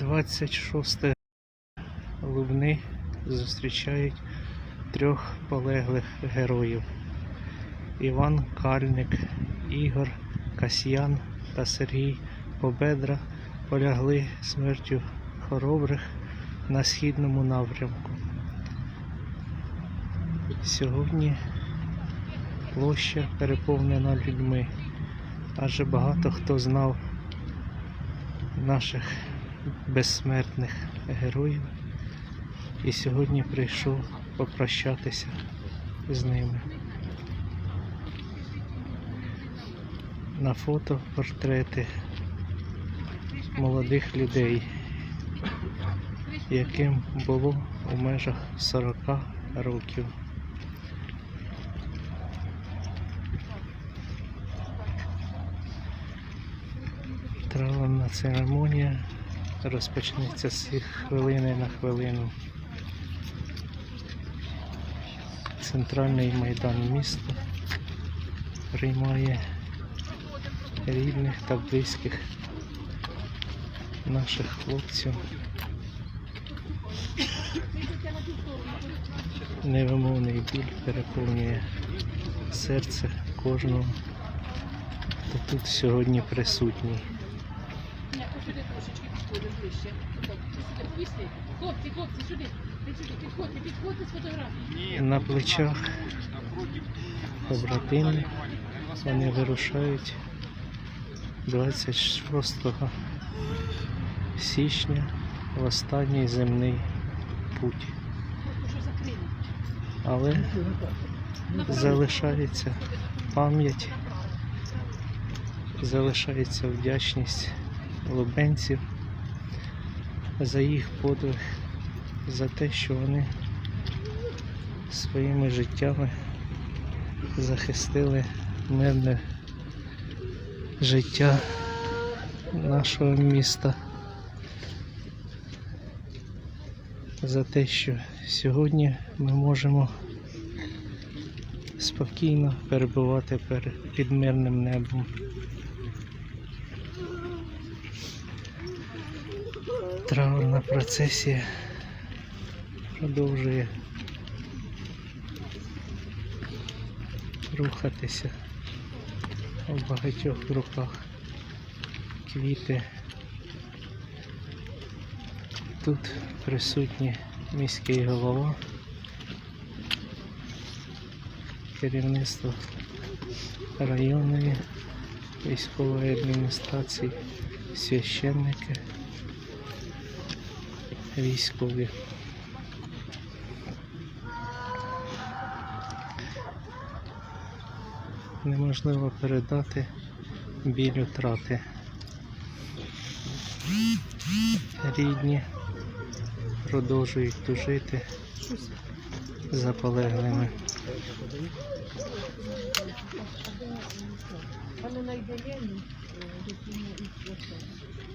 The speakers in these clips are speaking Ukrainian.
26 лубни зустрічають трьох полеглих героїв. Іван Кальник, Ігор Касьян та Сергій Победра полягли смертю хоробрих на східному напрямку. Сьогодні площа переповнена людьми, адже багато хто знав наших безсмертних героїв і сьогодні прийшов попрощатися з ними. На фото портрети молодих людей, яким було у межах 40 років. Травна церемонія розпочнеться з хвилини на хвилину. Центральний майдан міста приймає рідних та близьких наших хлопців. Невимовний біль переповнює серце кожного, хто тут сьогодні присутній. Підходимо ближче. Так. Хлопці, хлопці, сюди. Сюди, підходьте, підходьте з фотографії. На плечах побратими вони вирушають 26 січня в останній земний путь. Але залишається пам'ять, залишається вдячність лубенців за їх подвиг, за те, що вони своїми життями захистили мирне життя нашого міста. За те, що сьогодні ми можемо спокійно перебувати під мирним небом. Траурна процесія продовжує рухатися у багатьох руках квіти. Тут присутні. Міський голова, керівництво районної військової адміністрації, священники, військові. Неможливо передати біль втрати. Рідні продовжують тужити за полеглими.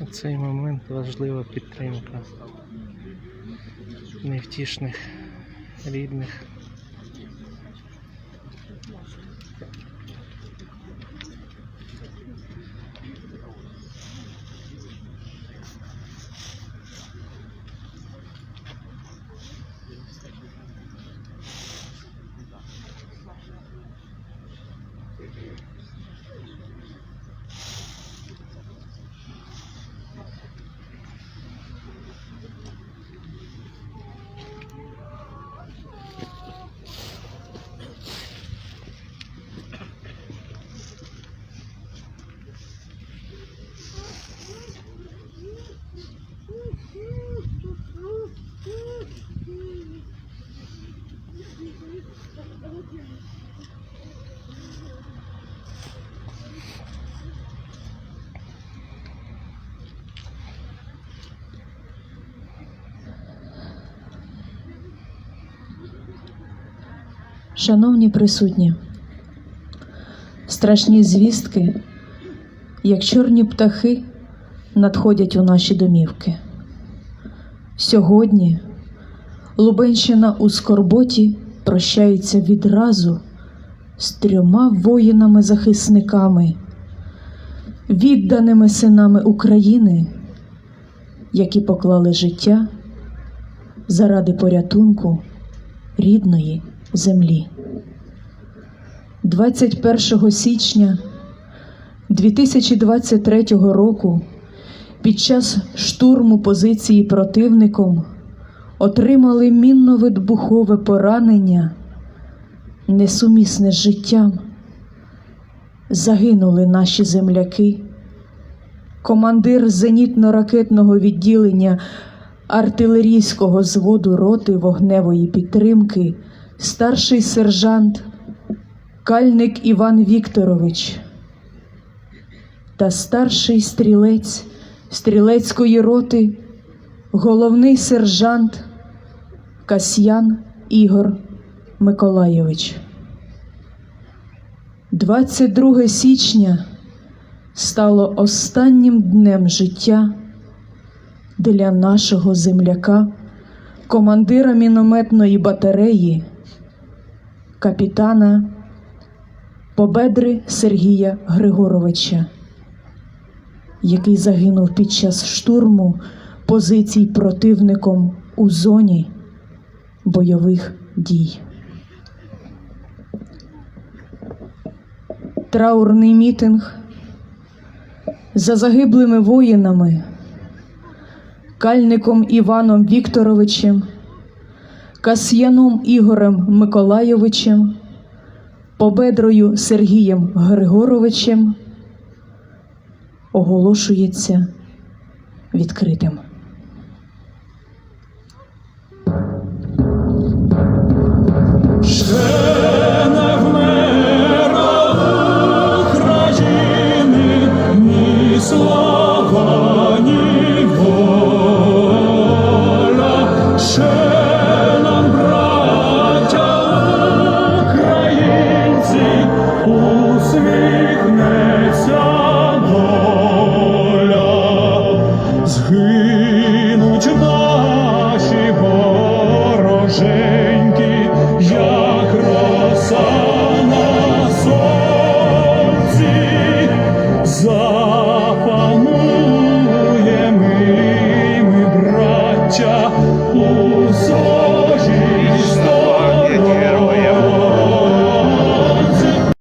У цей момент важлива підтримка невтішних рідних. Шановні присутні, страшні звістки, як чорні птахи, надходять у наші домівки. Сьогодні Лубенщина у скорботі прощається відразу з трьома воїнами-захисниками, відданими синами України, які поклали життя заради порятунку рідної землі. 21 січня 2023 року під час штурму позиції противником отримали мінно-вибухове поранення, несумісне з життям. Загинули наші земляки, командир зенітно-ракетного відділення артилерійського зводу роти вогневої підтримки, старший сержант Кальник Іван Вікторович та старший стрілець стрілецької роти, головний сержант Касьян Ігор Миколайович. 22 січня стало останнім днем життя для нашого земляка, командира мінометної батареї, капітана Победри Сергія Григоровича, який загинув під час штурму позицій противником у зоні бойових дій. Траурний мітинг за загиблими воїнами, кальником Іваном Вікторовичем, Касьяном Ігорем Миколайовичем, Победрою Сергієм Григоровичем оголошується відкритим. Ще Deus me